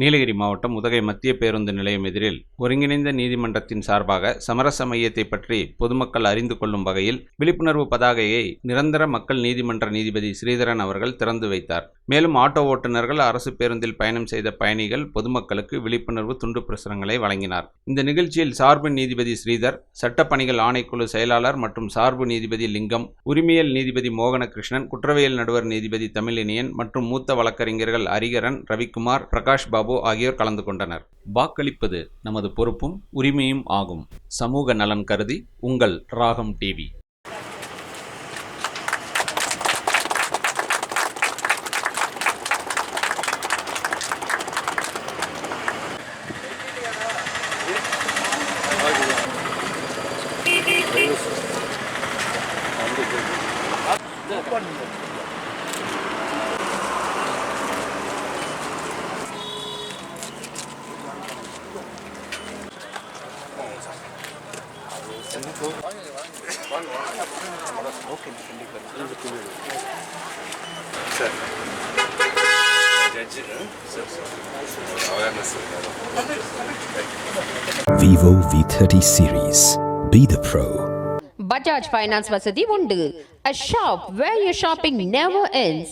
நீலகிரி மாவட்டம் உதகை மத்திய பேருந்து நிலையம் எதிரில் ஒருங்கிணைந்த நீதிமன்றத்தின் சார்பாக சமரச மையத்தை பற்றி பொதுமக்கள் அறிந்து கொள்ளும் வகையில் விழிப்புணர்வு பதாகையை நிரந்தர மக்கள் நீதிமன்ற நீதிபதி ஸ்ரீதரன் அவர்கள் திறந்து வைத்தார். மேலும் ஆட்டோ ஓட்டுநர்கள் அரசு பேருந்தில் பயணம் செய்த பயணிகள் பொதுமக்களுக்கு விழிப்புணர்வு துண்டு பிரசுரங்களை வழங்கினார். இந்த நிகழ்ச்சியில் சார்பு நீதிபதி ஸ்ரீதர் சட்டப்பணிகள் ஆணைக்குழு செயலாளர் மற்றும் சார்பு நீதிபதி லிங்கம் உரிமையல் நீதிபதி மோகனகிருஷ்ணன் குற்றவியல் நடுவர் நீதிபதி தமிழினியன் மற்றும் மூத்த வழக்கறிஞர்கள் ஹரிகரன் ரவிக்குமார் பிரகாஷ் பாபு ஆகியோர் கலந்து கொண்டனர். வாக்களிப்பது நமது பொறுப்பும் உரிமையும் ஆகும். சமூக நலன் கருதி உங்கள் Raagam TV. Vivo V30 series. Be the pro. Bajaj finance வசதி உண்டு a shop where your shopping never ends